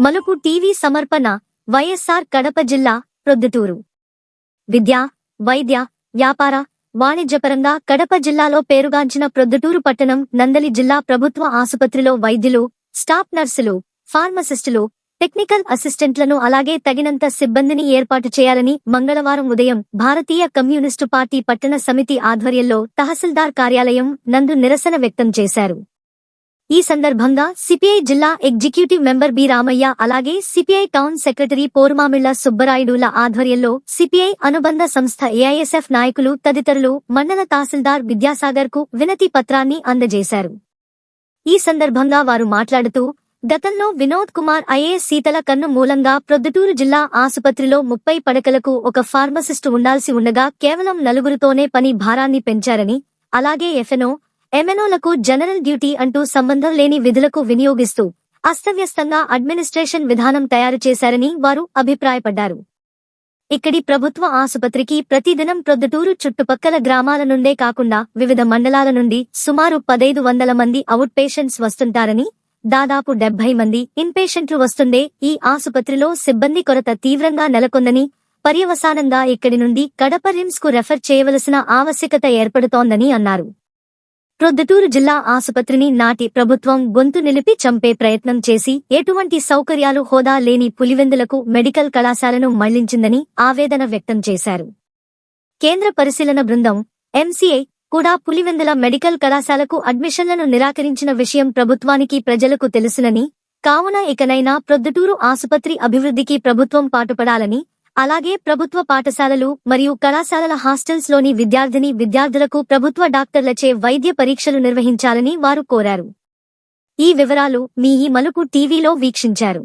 మలుపు టీవీ సమర్పణ వైఎస్ఆర్ కడప జిల్లా ప్రొద్దుటూరు. విద్య వైద్య వ్యాపార వాణిజ్యపరంగా కడప జిల్లాలో పేరుగాంచిన ప్రొద్దుటూరు పట్టణం నందలి జిల్లా ప్రభుత్వ ఆసుపత్రిలో వైద్యులు స్టాఫ్ నర్సులు ఫార్మసిస్టులు టెక్నికల్ అసిస్టెంట్లను అలాగే తగినంత సిబ్బందిని ఏర్పాటు చేయాలని మంగళవారం ఉదయం భారతీయ కమ్యూనిస్టు పార్టీ పట్టణ సమితి ఆధ్వర్యంలో తహసీల్దార్ కార్యాలయం నందు నిరసన వ్యక్తం చేశారు. ఈ సందర్భంగా సిపిఐ జిల్లా ఎగ్జిక్యూటివ్ మెంబర్ బి రామయ్య అలాగే సిపిఐ టౌన్ సెక్రటరీ పోర్మామిళ్ళ సుబ్బరాయుడుల ఆధ్వర్యంలో సిపిఐ అనుబంధ సంస్థ ఏఐఎస్ఎఫ్ నాయకులు తదితరులు మండల తహసీల్దార్ విద్యాసాగర్కు వినతి పత్రాన్ని అందజేశారు. ఈ సందర్భంగా వారు మాట్లాడుతూ గతంలో వినోద్ కుమార్ ఐఏఎస్ శీతల కన్ను మూలంగా ప్రొద్దుటూరు జిల్లా ఆసుపత్రిలో ముప్పై పడకలకు ఒక ఫార్మసిస్టు ఉండాల్సి ఉండగా కేవలం నలుగురితోనే పని భారాన్ని పెంచారని అలాగే ఎఫెనో ఎంఎన్ఓలకు జనరల్ డ్యూటీ అంటూ సంబంధం లేని విధులకు వినియోగిస్తూ అస్తవ్యస్తంగా అడ్మినిస్ట్రేషన్ విధానం తయారు చేశారని వారు అభిప్రాయపడ్డారు. ఇక్కడి ప్రభుత్వ ఆసుపత్రికి ప్రతిదినం ప్రొద్దుటూరు చుట్టుపక్కల గ్రామాల నుండే కాకుండా వివిధ మండలాల నుండి సుమారు పదైదు వందల మంది అవుట్ పేషెంట్స్ వస్తుంటారని దాదాపు డెబ్బై మంది ఇన్పేషెంట్లు వస్తుండే ఈ ఆసుపత్రిలో సిబ్బంది కొరత తీవ్రంగా నెలకొందని పర్యవసానంగా ఇక్కడి నుండి కడప రిమ్స్కు రెఫర్ చేయవలసిన ఆవశ్యకత ఏర్పడుతోందని అన్నారు. ప్రొద్దుటూరు జిల్లా ఆసుపత్రిని నాటి ప్రభుత్వం గొంతు నిలిపి చంపే ప్రయత్నం చేసి ఎటువంటి సౌకర్యాలు హోదా లేని పులివెందులకు మెడికల్ కళాశాలను మళ్ళించిందని ఆవేదన వ్యక్తం చేశారు. కేంద్ర పరిశీలన బృందం ఎంసీఐ కూడా పులివెందుల మెడికల్ కళాశాలకు అడ్మిషన్లను నిరాకరించిన విషయం ప్రభుత్వానికి ప్రజలకు తెలుసునని కావున ఇకనైనా ప్రొద్దుటూరు ఆసుపత్రి అభివృద్ధికి ప్రభుత్వం పాటుపడాలని అలాగే ప్రభుత్వ పాఠశాలలు మరియు కళాశాలల హాస్టల్స్లోని విద్యార్థిని విద్యార్థులకు ప్రభుత్వ డాక్టర్లచే వైద్య పరీక్షలు నిర్వహించాలని వారు కోరారు. ఈ వివరాలు మీ ఈ మలుపు టీవీలో వీక్షించారు.